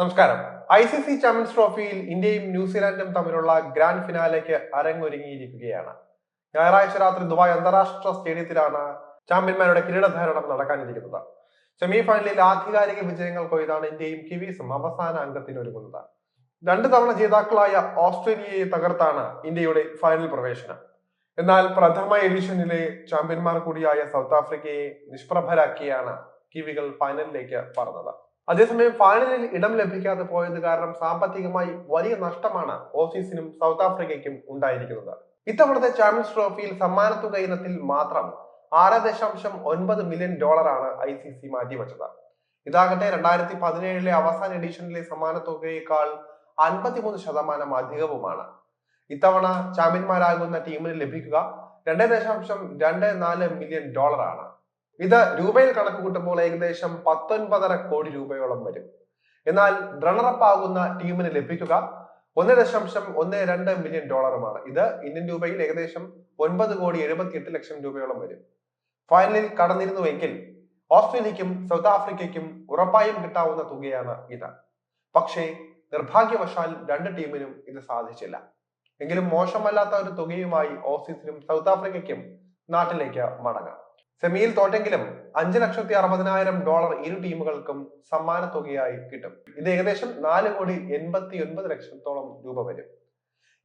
നമസ്കാരം. I C C champions ട്രോഫിയിൽ ഇന്ത്യയും ന്യൂസിലാൻഡും തമ്മിലുള്ള ഗ്രാൻഡ് ഫിനാലേക്ക് അരങ്ങൊരുങ്ങിയിരിക്കുകയാണ്. ഞായറാഴ്ച രാത്രി ദുബായ് അന്താരാഷ്ട്ര സ്റ്റേഡിയത്തിലാണ് ചാമ്പ്യന്മാരുടെ കിരീടധാരണം നടക്കാനിരിക്കുന്നത്. സെമി ഫൈനലിൽ ആധികാരിക വിജയങ്ങൾ കൊയ്താണ് ഇന്ത്യയും കിവീസും അവസാന അംഗത്തിനൊരുങ്ങുന്നത്. രണ്ട് തവണ ജേതാക്കളായ ഓസ്ട്രേലിയയെ തകർത്താണ് ഇന്ത്യയുടെ ഫൈനൽ പ്രവേശനം. എന്നാൽ പ്രഥമ എഡിഷനിലെ ചാമ്പ്യന്മാർ കൂടിയായ സൗത്ത് ആഫ്രിക്കയെ നിഷ്പ്രഭരാക്കിയാണ് കിവികൾ ഫൈനലിലേക്ക് പറന്നത്. അതേസമയം ഫൈനലിൽ ഇടം ലഭിക്കാതെ പോയത് കാരണം സാമ്പത്തികമായി വലിയ നഷ്ടമാണ് ഓസീസിനും സൗത്ത് ആഫ്രിക്കയ്ക്കും ഉണ്ടായിരിക്കുന്നത്. ഇത്തവണത്തെ ചാമ്പ്യൻസ് ട്രോഫിയിൽ സമ്മാനത്തുക ഇനത്തിൽ മാത്രം ആറ് ദശാംശം ഒൻപത് മില്യൺ ഡോളറാണ് ഐ സി സി മാറ്റിവെച്ചത്. ഇതാകട്ടെ രണ്ടായിരത്തി പതിനേഴിലെ അവസാന എഡിഷനിലെ സമ്മാനത്തുകയേക്കാൾ അൻപത്തിമൂന്ന് ശതമാനം അധികവുമാണ്. ഇത്തവണ ചാമ്പ്യന്മാരാകുന്ന ടീമിന് ലഭിക്കുക രണ്ട് ദശാംശം രണ്ട് നാല് മില്യൺ ഡോളറാണ്. ഇത് രൂപയിൽ കണക്ക് കൂട്ടുമ്പോൾ ഏകദേശം പത്തൊൻപതര കോടി രൂപയോളം വരും. എന്നാൽ റണ്ണറപ്പ് ആകുന്ന ടീമിന് ലഭിക്കുക ഒന്ന് ദശാംശം ഒന്ന് രണ്ട് മില്യൺ ഡോളറുമാണ് ഇത് ഇന്ത്യൻ രൂപയിൽ ഏകദേശം ഒൻപത് കോടി എഴുപത്തി എട്ട് ലക്ഷം രൂപയോളം വരും. ഫൈനലിൽ കടന്നിരുന്നുവെങ്കിൽ ഓസ്ട്രേലിയക്കും സൗത്ത് ആഫ്രിക്കയ്ക്കും ഉറപ്പായും കിട്ടാവുന്ന തുകയാണ് ഇത്. പക്ഷേ നിർഭാഗ്യവശാൽ രണ്ട് ടീമിനും ഇത് സാധിച്ചില്ല. എങ്കിലും മോശമല്ലാത്ത ഒരു തുകയുമായി ഓസീസിനും സൗത്ത് ആഫ്രിക്കയ്ക്കും നാട്ടിലേക്ക് മടങ്ങാം. സെമിയിൽ തോറ്റെങ്കിലും അഞ്ച് ലക്ഷത്തി അറുപതിനായിരം ഡോളർ ഇരു ടീമുകൾക്കും സമ്മാന തുകയായി കിട്ടും. ഇത് ഏകദേശം നാല് കോടി എൺപത്തി ഒൻപത് ലക്ഷത്തോളം രൂപ വരും.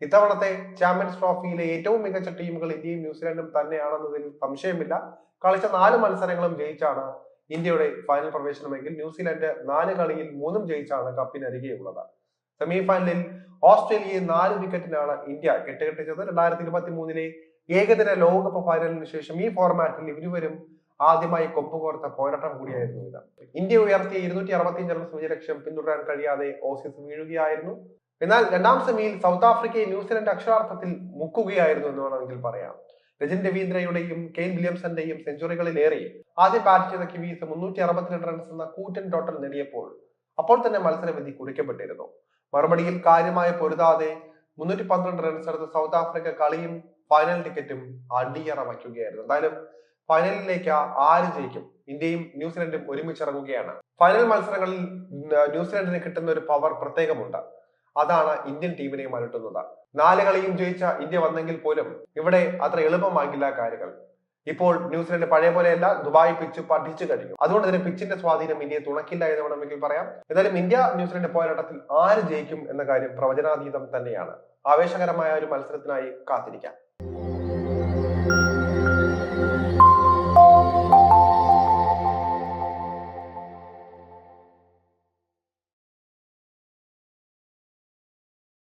ഇത്തവണത്തെ ചാമ്പ്യൻസ് ട്രോഫിയിലെ ഏറ്റവും മികച്ച ടീമുകൾ ഇന്ത്യയും ന്യൂസിലാൻഡും തന്നെയാണെന്നതിൽ സംശയമില്ല. കളിച്ച നാല് മത്സരങ്ങളും ജയിച്ചാണ് ഇന്ത്യയുടെ ഫൈനൽ പ്രവേശനമെങ്കിൽ ന്യൂസിലാൻഡ് നാല് കളിയിൽ മൂന്നും ജയിച്ചാണ് കപ്പിനരികെയുള്ളത് സെമി ഫൈനലിൽ ഓസ്ട്രേലിയയെ നാല് വിക്കറ്റിനാണ് ഇന്ത്യ കെട്ടുകെട്ടിച്ചത്. രണ്ടായിരത്തി ഇരുപത്തി മൂന്നിലെ ഏകദിന ലോകകപ്പ് ഫൈനലിന് ശേഷം ഈ ഫോർമാറ്റിൽ ഇരുവരും ആദ്യമായി കൊമ്പുകോർത്ത പോരാട്ടം കൂടിയായിരുന്നു ഇത്. ഇന്ത്യ ഉയർത്തിയ ഇരുന്നൂറ്റി അറുപത്തിയഞ്ച് റൺസ് വിജയലക്ഷ്യം പിന്തുടരാൻ കഴിയാതെ ഓസീസ് വീഴുകയായിരുന്നു. എന്നാൽ രണ്ടാം സെമിയിൽ സൗത്ത് ആഫ്രിക്കയെ ന്യൂസിലൻഡ് അക്ഷരാർത്ഥത്തിൽ മുക്കുകയായിരുന്നു എന്ന് വേണമെങ്കിൽ പറയാം. രജൻ രവീന്ദ്രയുടെയും കെയിൻ വില്യംസന്റെയും സെഞ്ചുറികളിലേറെ ആദ്യം ബാറ്റ് ചെയ്ത കിവീസ് മുന്നൂറ്റി അറുപത്തിരണ്ട് റൺസ് എന്ന കൂറ്റൻ ടോട്ടൽ നേടിയപ്പോൾ അപ്പോൾ തന്നെ മത്സരവിധി കുറിക്കപ്പെട്ടിരുന്നു. മറുപടിയിൽ കാര്യമായ പൊരുതാതെ മുന്നൂറ്റി പന്ത്രണ്ട് റൺസ് എടുത്ത സൗത്ത് ആഫ്രിക്ക കളിയും ഫൈനൽ ടിക്കറ്റും അടിയറ വയ്ക്കുകയായിരുന്നു എന്തായാലും ഫൈനലിലേക്ക് ആര് ജയിക്കും? ഇന്ത്യയും ന്യൂസിലൻഡും ഒരുമിച്ച് ഇറങ്ങുകയാണ് ഫൈനൽ മത്സരങ്ങളിൽ ന്യൂസിലൻഡിന് കിട്ടുന്ന ഒരു പവർ പ്രത്യേകമുണ്ട്. അതാണ് ഇന്ത്യൻ ടീമിനെ അലട്ടുന്നത്. നാല് കളിയും ജയിച്ച ഇന്ത്യ വന്നെങ്കിൽ പോലും ഇവിടെ അത്ര എളുപ്പമാകില്ല കാര്യങ്ങൾ. ഇപ്പോൾ ന്യൂസിലൻഡ് പഴയ പോലെയല്ല ദുബായ് പിച്ച് പഠിച്ചു കഴിഞ്ഞു. അതുകൊണ്ട് തന്നെ പിച്ചിന്റെ സ്വാധീനം ഇന്ത്യയെ തുണക്കില്ല എന്ന് വേണമെങ്കിൽ പറയാം. എന്തായാലും ഇന്ത്യ ന്യൂസിലൻഡ് പോരാട്ടത്തിൽ ആര് ജയിക്കും എന്ന കാര്യം പ്രവചനാതീതം തന്നെയാണ്. ആവേശകരമായ ഒരു മത്സരത്തിനായി കാത്തിരിക്കാം.